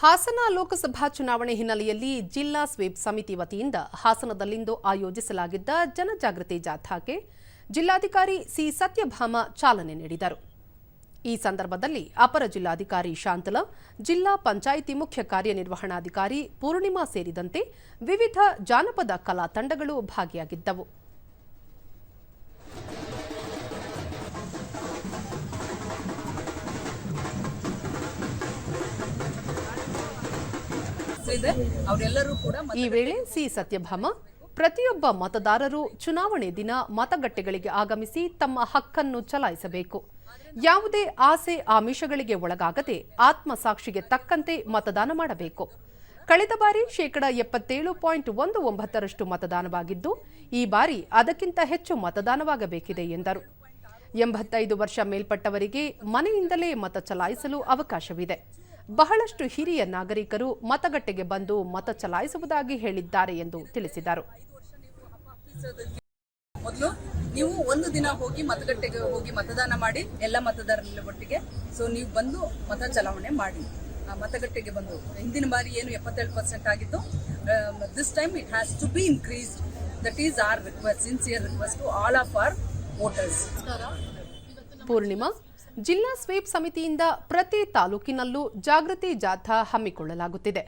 ಹಾಸನ ಲೋಕಸಭಾ ಚುನಾವಣೆ ಹಿನ್ನೆಲೆಯಲ್ಲಿ ಜಿಲ್ಲಾ ಸ್ವೀಪ್ ಸಮಿತಿ ವತಿಯಿಂದ ಹಾಸನದಲ್ಲಿಂದು ಆಯೋಜಿಸಲಾಗಿದ್ದ ಜನಜಾಗೃತಿ ಜಾಥಾಕ್ಕೆ ಜಿಲ್ಲಾಧಿಕಾರಿ ಸಿ ಸತ್ಯಭಾಮ ಚಾಲನೆ ನೀಡಿದರು. ಈ ಸಂದರ್ಭದಲ್ಲಿ ಅಪರ ಜಿಲ್ಲಾಧಿಕಾರಿ ಶಾಂತಲ, ಜಿಲ್ಲಾ ಪಂಚಾಯಿತಿ ಮುಖ್ಯ ಕಾರ್ಯನಿರ್ವಹಣಾಧಿಕಾರಿ ಪೂರ್ಣಿಮಾ ಸೇರಿದಂತೆ ವಿವಿಧ ಜಾನಪದ ಕಲಾ ತಂಡಗಳು ಭಾಗಿಯಾಗಿದ್ದವು. ಇದೆ. ಅವರೆಲ್ಲರೂ ಕೂಡ ಈ ವೇಳೆ ಸಿ ಸತ್ಯಭಾಮ ಪ್ರತಿಯೊಬ್ಬ ಮತದಾರರು ಚುನಾವಣೆ ದಿನ ಮತಗಟ್ಟೆಗಳಿಗೆ ಆಗಮಿಸಿ ತಮ್ಮ ಹಕ್ಕನ್ನು ಚಲಾಯಿಸಬೇಕು. ಯಾವುದೇ ಆಸೆ ಆಮಿಷಗಳಿಗೆ ಒಳಗಾಗದೆ ಆತ್ಮಸಾಕ್ಷಿಗೆ ತಕ್ಕಂತೆ ಮತದಾನ ಮಾಡಬೇಕು. ಕಳೆದ ಬಾರಿ ಶೇಕಡ ಎಪ್ಪತ್ತೇಳು ಪಾಯಿಂಟ್ ಒಂದು ಒಂಬತ್ತರಷ್ಟು ಮತದಾನವಾಗಿದ್ದು ಈ ಬಾರಿ ಅದಕ್ಕಿಂತ ಹೆಚ್ಚು ಮತದಾನವಾಗಬೇಕಿದೆ ಎಂದರು. ಎಂಬತ್ತೈದು ವರ್ಷ ಮೇಲ್ಪಟ್ಟವರಿಗೆ ಮನೆಯಿಂದಲೇ ಮತ ಚಲಾಯಿಸಲು ಅವಕಾಶವಿದೆ. ಬಹಳಷ್ಟು ಹಿರಿಯ ನಾಗರಿಕರು ಮತಗಟ್ಟೆಗೆ ಬಂದು ಮತ ಚಲಾಯಿಸುವುದಾಗಿ ಹೇಳಿದ್ದಾರೆ ಎಂದು ತಿಳಿಸಿದರು. ಮೊದಲು ನೀವು ಒಂದು ದಿನ ಹೋಗಿ ಮತಗಟ್ಟೆಗೆ ಹೋಗಿ ಮತದಾನ ಮಾಡಿ ಎಲ್ಲ ಮತದಾರರ ಒಟ್ಟಿಗೆ. ಸೊ ನೀವು ಬಂದು ಮತ ಚಲಾವಣೆ ಮಾಡಿ. ಆ ಮತಗಟ್ಟೆಗೆ ಬಂದು. ಹಿಂದಿನ ಬಾರಿ ಏನು ಎಪ್ಪತ್ತೇಳು ಪರ್ಸೆಂಟ್ ಆಗಿತ್ತು. This time it has to be increase that is our request sincere request to all of our voters Purnima ಜಿಲ್ಲಾ ಸ್ವೀಪ್ ಸಮಿತಿಯಿಂದ ಪ್ರತಿ ತಾಲೂಕಿನಲ್ಲೂ ಜಾಗೃತಿ ಜಾಥಾ ಹಮ್ಮಿಕೊಳ್ಳಲಾಗುತ್ತಿದೆ.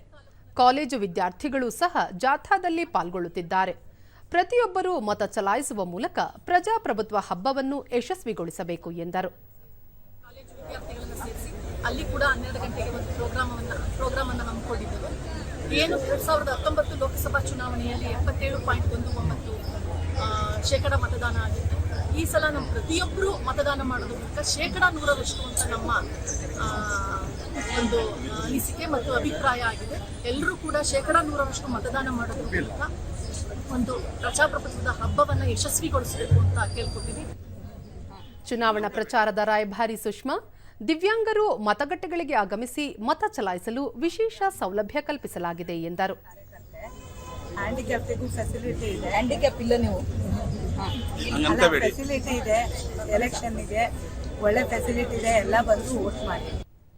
ಕಾಲೇಜು ವಿದ್ಯಾರ್ಥಿಗಳು ಸಹ ಜಾಥಾದಲ್ಲಿ ಪಾಲ್ಗೊಳ್ಳುತ್ತಿದ್ದಾರೆ. ಪ್ರತಿಯೊಬ್ಬರೂ ಮತ ಚಲಾಯಿಸುವ ಮೂಲಕ ಪ್ರಜಾಪ್ರಭುತ್ವ ಹಬ್ಬವನ್ನು ಯಶಸ್ವಿಗೊಳಿಸಬೇಕು ಎಂದರು. ಅಲ್ಲಿ ಕೂಡ ಹನ್ನೆರಡು ಗಂಟೆಗೆ ಒಂದು ಪ್ರೋಗ್ರಾಮನ್ನ ಏನು ಎರಡು ಸಾವಿರದ ಹತ್ತೊಂಬತ್ತು ಲೋಕಸಭಾ ಚುನಾವಣೆಯಲ್ಲಿ ಎಪ್ಪತ್ತೇಳು ಪಾಯಿಂಟ್ ಒಂದು ಒಂಬತ್ತು ಶೇಕಡ ಮತದಾನ ಆಗಿತ್ತು. ಈ ಸಲ ನಮ್ಮ ಪ್ರತಿಯೊಬ್ಬರು ಮತದಾನ ಮಾಡೋದ್ರ ಮೂಲಕ ಶೇಕಡ ನೂರರಷ್ಟು ಅಂತ ನಮ್ಮ ಒಂದು ಅನಿಸಿಕೆ ಮತ್ತು ಅಭಿಪ್ರಾಯ ಆಗಿದೆ. ಎಲ್ಲರೂ ಕೂಡ ಶೇಕಡ ನೂರರಷ್ಟು ಮತದಾನ ಮಾಡೋದ್ರ ಮೂಲಕ ಒಂದು ಪ್ರಜಾಪ್ರಭುತ್ವದ ಹಬ್ಬವನ್ನು ಯಶಸ್ವಿಗೊಳಿಸಬೇಕು ಅಂತ ಕೇಳ್ಕೊತೀನಿ ಚುನಾವಣಾ ಪ್ರಚಾರದ ರಾಯಭಾರಿ ಸುಷ್ಮಾ ದಿವ್ಯಾಂಗರು ಮತಗಟ್ಟೆಗಳಿಗೆ ಆಗಮಿಸಿ ಮತ ಚಲಾಯಿಸಲು ವಿಶೇಷ ಸೌಲಭ್ಯ ಕಲ್ಪಿಸಲಾಗಿದೆ ಎಂದರು. ಹ್ಯಾಂಡಿಕ್ಯಾಪ್ ಫೆಸಿಲಿಟಿ ಇದೆ. ಹ್ಯಾಂಡಿಕ್ಯಾಪ್ ಇಲ್ಲ ನೀವು. ಫೆಸಿಲಿಟಿ ಇದೆ ಎಲೆಕ್ಷನ್ನಿಗೆ ಒಳ್ಳೆ ಫೆಸಿಲಿಟಿ ಇದೆ ಎಲ್ಲ ಬಂದು ವೋಟ್ ಮಾಡಿ.